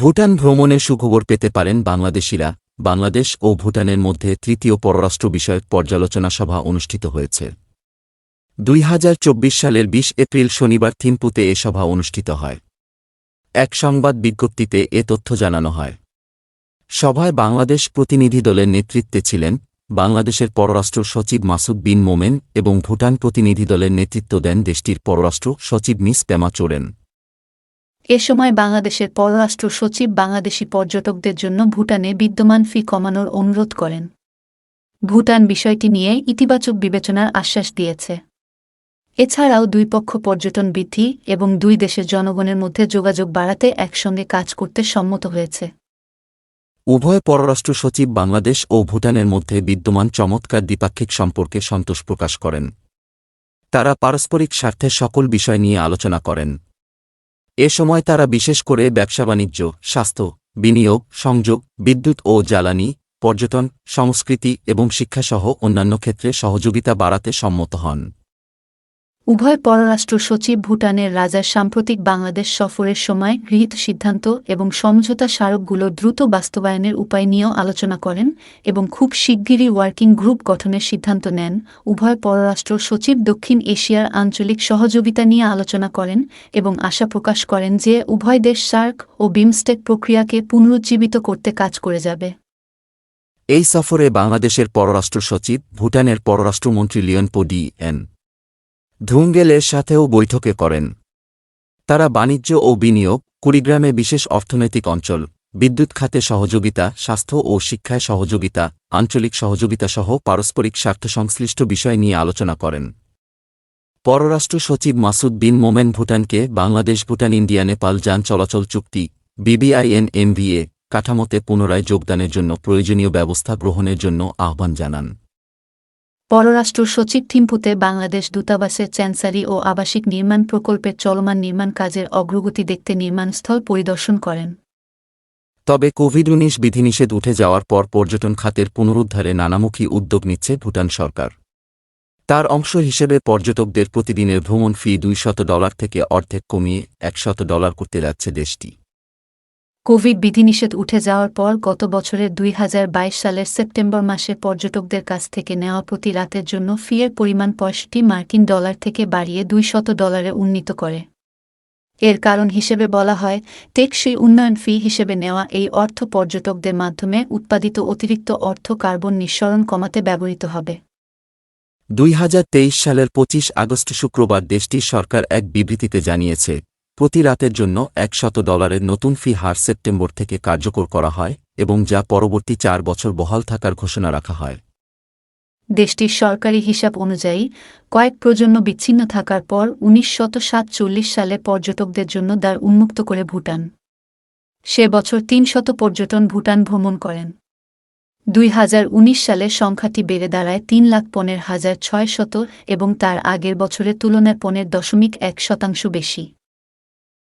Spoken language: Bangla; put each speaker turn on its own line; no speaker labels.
ভুটান ভ্রমণের সুখবর পেতে পারেন বাংলাদেশিরা। বাংলাদেশ ও ভুটানের মধ্যে তৃতীয় পররাষ্ট্র বিষয়ক পর্যালোচনা সভা অনুষ্ঠিত হয়েছে। দুই হাজার চব্বিশ সালের ২০ এপ্রিল শনিবার থিম্পুতে এ সভা অনুষ্ঠিত হয়। এক সংবাদ বিজ্ঞপ্তিতে এ তথ্য জানানো হয়। সভায় বাংলাদেশ প্রতিনিধি দলের নেতৃত্বে ছিলেন বাংলাদেশের পররাষ্ট্র সচিব মাসুদ বিন মোমেন এবং ভুটান প্রতিনিধি দলের নেতৃত্ব দেন দেশটির পররাষ্ট্র সচিব মিস পেমা চোরেন।
এ সময় বাংলাদেশের পররাষ্ট্র সচিব বাংলাদেশি পর্যটকদের জন্য ভুটানে বিদ্যমান ফি কমানোর অনুরোধ করেন। ভুটান বিষয়টি নিয়ে ইতিবাচক বিবেচনার আশ্বাস দিয়েছে। এছাড়াও দুই পক্ষ পর্যটন বৃদ্ধি এবং দুই দেশের জনগণের মধ্যে যোগাযোগ বাড়াতে একসঙ্গে কাজ করতে সম্মত হয়েছে।
উভয় পররাষ্ট্র সচিব বাংলাদেশ ও ভুটানের মধ্যে বিদ্যমান চমৎকার দ্বিপাক্ষিক সম্পর্কে সন্তোষ প্রকাশ করেন। তারা পারস্পরিক স্বার্থে সকল বিষয় নিয়ে আলোচনা করেন। এ সময় তারা বিশেষ করে ব্যবসা বাণিজ্য, স্বাস্থ্য, বিনিয়োগ, সংযোগ, বিদ্যুৎ ও জ্বালানি, পর্যটন, সংস্কৃতি এবং শিক্ষাসহ অন্যান্য ক্ষেত্রে সহযোগিতা বাড়াতে সম্মত হন।
উভয় পররাষ্ট্র সচিব ভুটানের রাজার সাম্প্রতিক বাংলাদেশ সফরের সময় গৃহীত সিদ্ধান্ত এবং সমঝোতা স্মারকগুলো দ্রুত বাস্তবায়নের উপায় নিয়েও আলোচনা করেন এবং খুব শিগগিরই ওয়ার্কিং গ্রুপ গঠনের সিদ্ধান্ত নেন। উভয় পররাষ্ট্র সচিব দক্ষিণ এশিয়ার আঞ্চলিক সহযোগিতা নিয়ে আলোচনা করেন এবং আশা প্রকাশ করেন যে উভয় দেশ সার্ক ও বিমস্টেক প্রক্রিয়াকে পুনরুজ্জীবিত করতে কাজ করে যাবে।
এই সফরে বাংলাদেশের পররাষ্ট্র সচিব, ভুটানের পররাষ্ট্রমন্ত্রী লিয়নপো ডি এন। ধুঙ্গেলের সাথেও বৈঠকে করেন তারা বাণিজ্য ও বিনিয়োগ, কুড়িগ্রামে বিশেষ অর্থনৈতিক অঞ্চল, বিদ্যুৎ খাতে সহযোগিতা, স্বাস্থ্য ও শিক্ষায় সহযোগিতা, আঞ্চলিক সহযোগিতা সহ পারস্পরিক স্বার্থ সংশ্লিষ্ট বিষয় নিয়ে আলোচনা করেন। পররাষ্ট্র সচিব মাসুদ বিন মোমেন ভুটানকে বাংলাদেশ, ভুটান, ইন্ডিয়া, নেপাল যান চলাচল চুক্তি, বিবিআইএন এমভিএ কাঠামোতে পুনরায় যোগদানের জন্য প্রয়োজনীয় ব্যবস্থা গ্রহণের জন্য আহ্বান জানান।
পররাষ্ট্র সচিব থিম্পুতে বাংলাদেশ দূতাবাসের চ্যান্সারি ও আবাসিক নির্মাণ প্রকল্পের চলমান নির্মাণ কাজের অগ্রগতি দেখতে নির্মাণস্থল পরিদর্শন করেন।
তবে কোভিড উনিশ বিধিনিষেধ উঠে যাওয়ার পর পর্যটন খাতের পুনরুদ্ধারে নানামুখী উদ্যোগ নিচ্ছে ভুটান সরকার। তার অংশ হিসেবে পর্যটকদের প্রতিদিনের ভ্রমণ ফি দুইশত ডলার থেকে অর্ধেক কমিয়ে একশত ডলার করতে যাচ্ছে দেশটি।
কোভিড বিধিনিষেধ উঠে যাওয়ার পর গত বছরের দুই বাইশ সালের সেপ্টেম্বর মাসে পর্যটকদের কাছ থেকে নেওয়া প্রতি রাতের জন্য ফিয়ের পরিমাণ পঁয়ষট্টি মার্কিন ডলার থেকে বাড়িয়ে দুইশত ডলারে উন্নীত করে। এর কারণ হিসেবে বলা হয়, টেকসই উন্নয়ন ফি হিসেবে নেওয়া এই অর্থ পর্যটকদের মাধ্যমে উৎপাদিত অতিরিক্ত অর্থ কার্বন নিঃসরণ কমাতে ব্যবহৃত হবে।
দুই হাজার তেইশ সালের ২৫ আগস্ট শুক্রবার দেশটির সরকার এক বিবৃতিতে জানিয়েছে প্রতি রাতের জন্য একশত ডলারের নতুন ফি হার সেপ্টেম্বর থেকে কার্যকর করা হয় এবং যা পরবর্তী চার বছর বহাল থাকার ঘোষণা রাখা হয়।
দেশটির সরকারি হিসাব অনুযায়ী, কয়েক প্রজন্ম বিচ্ছিন্ন থাকার পর উনিশ সালে পর্যটকদের জন্য দ্বার উন্মুক্ত করে ভুটান। সে বছর তিন শত পর্যটন ভুটান ভ্রমণ করেন। দুই হাজার উনিশ সালে সংখ্যাটি বেড়ে দাঁড়ায় তিন লাখ পনেরো হাজার ছয় শত এবং তার আগের বছরের তুলনায় পনেরো দশমিক এক শতাংশ বেশি।